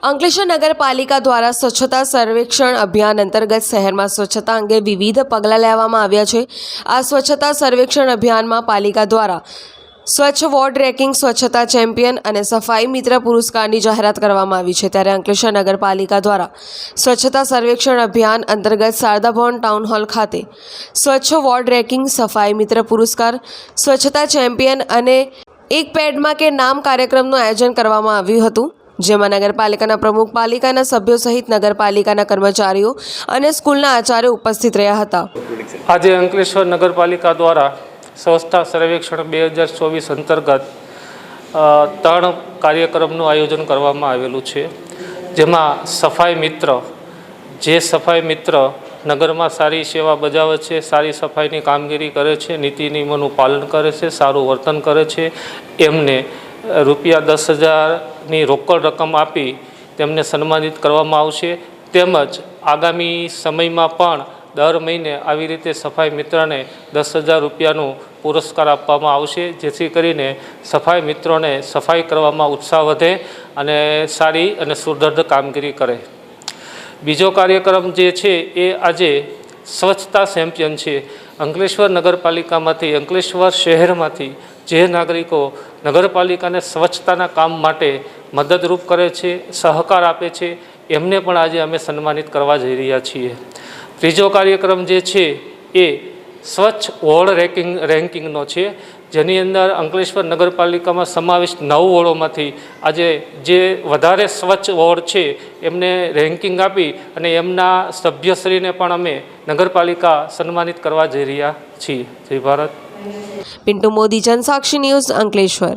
અંકલેશ્વર નગરપાલિકા દ્વારા સ્વચ્છતા સર્વેક્ષણ અભિયાન અંતર્ગત શહેરમાં સ્વચ્છતા અંગે વિવિધ પગલાં લેવામાં આવ્યા છે. આ સ્વચ્છતા સર્વેક્ષણ અભિયાનમાં પાલિકા દ્વારા સ્વચ્છ વોર્ડ રેકિંગ, સ્વચ્છતા ચેમ્પિયન અને સફાઈ મિત્ર પુરસ્કારની જાહેરાત કરવામાં આવી છે. ત્યારે અંકલેશ્વર નગરપાલિકા દ્વારા સ્વચ્છતા સર્વેક્ષણ અભિયાન અંતર્ગત શારદા ભવન ટાઉન હોલ ખાતે સ્વચ્છ વોર્ડ રેકિંગ, સફાઈ મિત્ર પુરસ્કાર, સ્વચ્છતા ચેમ્પિયન અને એક પેડમાં કે નામ કાર્યક્રમનું આયોજન કરવામાં આવ્યું હતું. જેમાં નગરપાલિકાના પ્રમુખ પાલિકાના સભ્યો સહિત નગરપાલિકાના કર્મચારીઓ અને સ્કૂલના આચાર્યો ઉપસ્થિત રહ્યા હતા. આજે અંકલેશ્વર નગરપાલિકા દ્વારા સંસ્થા સર્વેક્ષણ બે હજાર ચોવીસ અંતર્ગત ત્રણ કાર્યક્રમનું આયોજન કરવામાં આવેલું છે, જેમાં સફાઈ મિત્ર, જે સફાઈ મિત્ર નગરમાં સારી સેવા બજાવે છે, સારી સફાઈની કામગીરી કરે છે, નીતિ નિયમોનું પાલન કરે છે, સારું વર્તન કરે છે, એમને રૂપિયા દસ હજારની રોકડ રકમ આપી તેમને સન્માનિત કરવામાં આવશે. તેમજ આગામી સમયમાં પણ દર મહિને આવી રીતે સફાઈ મિત્રને દસ હજાર રૂપિયાનું પુરસ્કાર આપવામાં આવશે. જેથી કરીને સફાઈ મિત્રોને સફાઈ કરવામાં ઉત્સાહ વધે અને સારી અને સુદૃઢ કામગીરી કરે. બીજો કાર્યક્રમ જે છે એ આજે સ્વચ્છતા ચેમ્પિયન છે. અંકલેશ્વર નગરપાલિકામાંથી, અંકલેશ્વર શહેરમાંથી જે નાગરિકો નગરપાલિકાને સ્વચ્છતાના કામ માટે મદદરૂપ કરે છે, સહકાર આપે છે, એમને પણ આજે અમે સન્માનિત કરવા જઈ રહ્યા છીએ. ત્રીજો કાર્યક્રમ જે છે એ સ્વચ્છ વોર્ડ રેકિંગ, રેન્કિંગનો છે. જેની અંદર અંકલેશ્વર નગરપાલિકામાં સમાવિષ્ટ નવ વોર્ડોમાંથી આજે જે વધારે સ્વચ્છ વોર્ડ છે, એમને રેન્કિંગ આપી અને એમના સભ્યશ્રીને પણ અમે નગરપાલિકા સન્માનિત કરવા જઈ રહ્યા છીએ. જય ભારત. પિન્ટુ મોદી, જનસાક્ષી ન્યૂઝ અંકલેશ્વર.